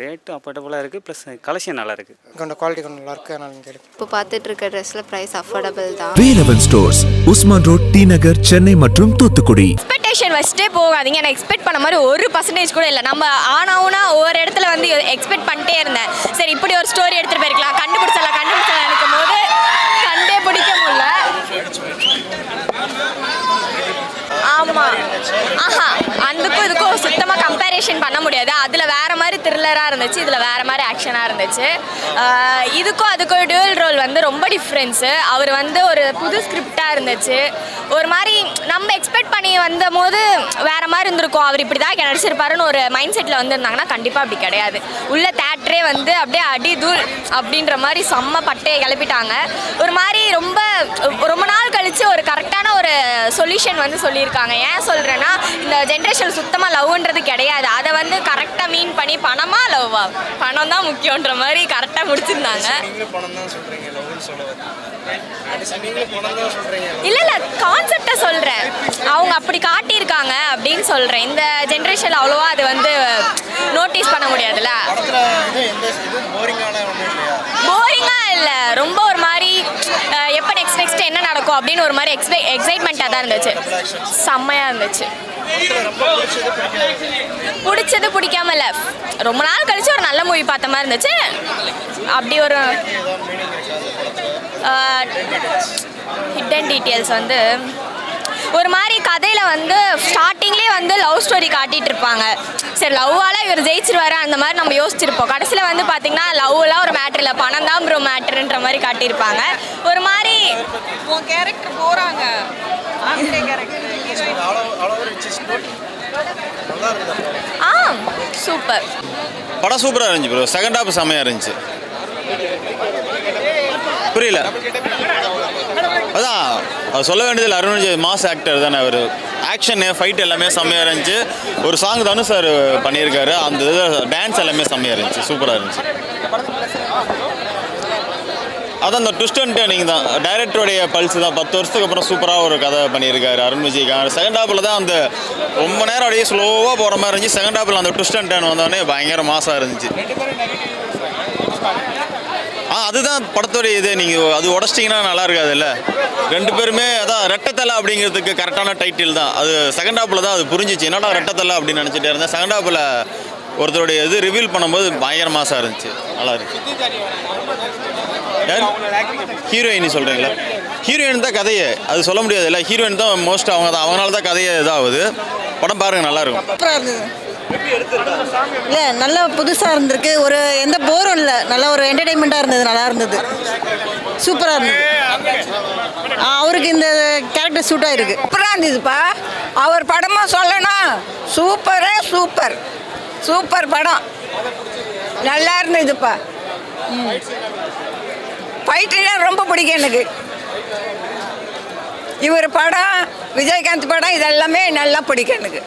Rate அஃபோர்டபுளாக இருக்குது plus collection நல்லா இருக்குது கொஞ்சம் குவாலிட்டி கொஞ்சம் நல்லா இருக்குது அதனால் எடுக்கும் இப்போ பார்த்துட்டு இருக்க ட்ரெஸ்ஸில் ப்ரைஸ் அஃபோர்டபுள் தான். Velavan stores Usman road T Nagar Chennai மற்றும் தூத்துக்குடி. எக்ஸ்பெக்டேஷன் வச்சுட்டே போகாதீங்க. நான் எக்ஸ்பெக்ட் பண்ண மாதிரி ஒரு பர்சன்டேஜ் கூட இல்லை. நம்ம ஆனாவுனா ஒவ்வொரு இடத்துல வந்து எக்ஸ்பெக்ட் பண்ணிட்டே இருந்தேன். சரி இப்படி ஒரு ஸ்டோரி எடுத்துகிட்டு போயிருக்கலாம். கண்டுபிடிச்சலாம் கண்டுபிடிச்சலாம் நினைக்கும் போது கண்டே பிடிக்க முடியல ஆமாம் ஆஹா அதுக்கும் இதுக்கும் சுத்தமாக கம்பேரிஷன் பண்ண முடியாது அதில் வேற மாதிரி த்ரில்லராக இருந்துச்சு இதில் வேறு மாதிரி ஆக்ஷனாக இருந்துச்சு. இதுக்கும் அதுக்கும் டியூவல் ரோல் வந்து ரொம்ப டிஃப்ரென்ஸு அவர் வந்து ஒரு புது ஸ்கிரிப்டாக இருந்துச்சு. ஒரு மாதிரி நம்ம எக்ஸ்பெக்ட் பண்ணி வந்த போது வேற மாதிரி இருந்திருக்கும். அவர் இப்படி தான் நடிச்சிருப்பாருன்னு ஒரு மைண்ட் செட்டில் வந்திருந்தாங்கன்னா கண்டிப்பாக அப்படி கிடையாது. உள்ள தேட்டரே வந்து அப்படியே அடி தூள் அப்படின்ற மாதிரி செம்ம பட்டையை கிளப்பிட்டாங்க. ஒரு மாதிரி ரொம்ப ரொம்ப நாள் கழித்து ஒரு கரெக்டான ஒரு சொல்யூஷன் வந்து சொல்லியிருக்காங்க. ஏன் சொல்கிறேன்னா இந்த ஜென்ரேஷன் சுத்தமாக லவ்ன்றது கிடையாது. அதை வந்து கரெக்டாக மீன் பண்ணி பணமா லவ்வா பணம் தான் முக்கியன்ற மாதிரி கரெக்டாக முடிச்சிருந்தாங்க. இல்லை இல்லை கான்செப்டை சொல்கிறேன் அவங்க அப்படி காட்டியிருக்காங்க அப்படின்னு சொல்கிறேன் இந்த ஜென்ரேஷனில் அவ்வளோவா அது வந்து நோட்டீஸ் பண்ண முடியாதுல்ல? போரிங்காக இல்லை. ரொம்ப ஒரு மாதிரி அஹ், எப்போ நெக்ஸ்ட் இருக்கும் அப்படின்னு ஒரு மாதிரி எக்ஸ்பை எக்ஸைட்மெண்ட்டாக தான் இருந்துச்சு. செம்மையாக இருந்துச்சு. பிடிச்சது பிடிக்காம இல்லை. ரொம்ப நாள் கழிச்சு ஒரு நல்ல மூவி பார்த்த மாதிரி இருந்துச்சு. அப்படி ஒரு ஹிடன் டீட்டெயில்ஸ் வந்து ஒரு மாதிரி கதையில் வந்து லவ் ஸ்டோரி காட்டிட்டு இருப்பாங்க. சரி லவ்வால் இவர் ஜெயிச்சிருவாரு அந்த மாதிரி நம்ம யோசிச்சிருப்போம். கடைசியில் வந்து பார்த்தீங்கன்னா லவ்லாம் ஒரு மேட்ரு இல்லை. பணம் தான் ப்ரோ மேட்ருன்ற மாதிரி காட்டியிருப்பாங்க. ஒரு மாதிரி உன் கேரக்டர் கேரக்டர் ஆ. சூப்பர் படம் சூப்பராக இருந்துச்சு ப்ரோ செகண்ட் ஹாஃப் செம்மையாக இருந்துச்சு. புரியல. அதான் அவர் சொல்ல வேண்டியதில் அருண் விஜய் மாஸ் ஆக்டர் தானே அவர். ஆக்ஷனு ஃபைட் எல்லாமே செம்மையாக இருந்துச்சு. ஒரு சாங் தானே சார் பண்ணியிருக்காரு. அந்த இது டான்ஸ் எல்லாமே செம்மையாக இருந்துச்சு. சூப்பராக இருந்துச்சு. அதான் அந்த ட்விஸ்ட் அண்ட் டேர்னிங் தான். டைரக்டருடைய பல்ஸ் தான். பத்து வருஷத்துக்கு அப்புறம் சூப்பராக ஒரு கதை பண்ணியிருக்காரு அருண் விஜய்காந்த் செகண்ட் ஹாப்பில் தான் அந்த ரொம்ப நேரம் அப்படியே ஸ்லோவாக போகிற மாதிரி இருந்துச்சு. செகண்ட் ஹாப்பில் அந்த ட்விஸ்ட் அண்ட் டேர்ன் வந்தோடனே பயங்கர மாசாக இருந்துச்சு. அதுதான் படத்துடைய இது. நீங்கள் அது உடச்சிட்டிங்கன்னா நல்லா இருக்காதுல்ல? ரெண்டு பேருமே அதான் ரெட்டத்தலை அப்படிங்கிறதுக்கு கரெக்டான டைட்டில் தான். அது செகண்ட் ஹாப்பில் தான் அது புரிஞ்சிச்சு. என்னடா ரெட்டத்தலை அப்படின்னு நினச்சிட்டே இருந்தேன். செகண்ட் ஹாப்பில் ஒருத்தருடைய இது ரிவீல் பண்ணும்போது பயங்கர மாசாக இருந்துச்சு. நல்லா இருக்கு ஹீரோயினி சொல்கிறீங்களா ஹீரோயின் தான் கதையே. அது சொல்ல முடியாதுல்ல ஹீரோயின் தான் மோஸ்ட் அவங்க தான். அவங்களால தான் கதையே இதாகுது. படம் பாருங்கள் நல்லாயிருக்கும் இருந்தது. இல்லை நல்லா புதுசாக இருந்திருக்கு. ஒரு எந்த போரும் இல்லை. நல்லா ஒரு என்டர்டைன்மெண்ட்டாக இருந்தது நல்லா இருந்தது. சூப்பராக இருந்தது. அவருக்கு இந்த கேரக்டர் சூட்டாக இருக்கு. சூப்பராக இருந்ததுப்பா. அவர் படமாக சொல்லணும் சூப்பரே சூப்பர் சூப்பர் படம். நல்லா இருந்ததுப்பா. ஃபைட்டுனா ரொம்ப பிடிக்கும் எனக்கு. இவர் படம் விஜயகாந்த் படம் இதெல்லாமே நல்லா பிடிக்கும் எனக்கு.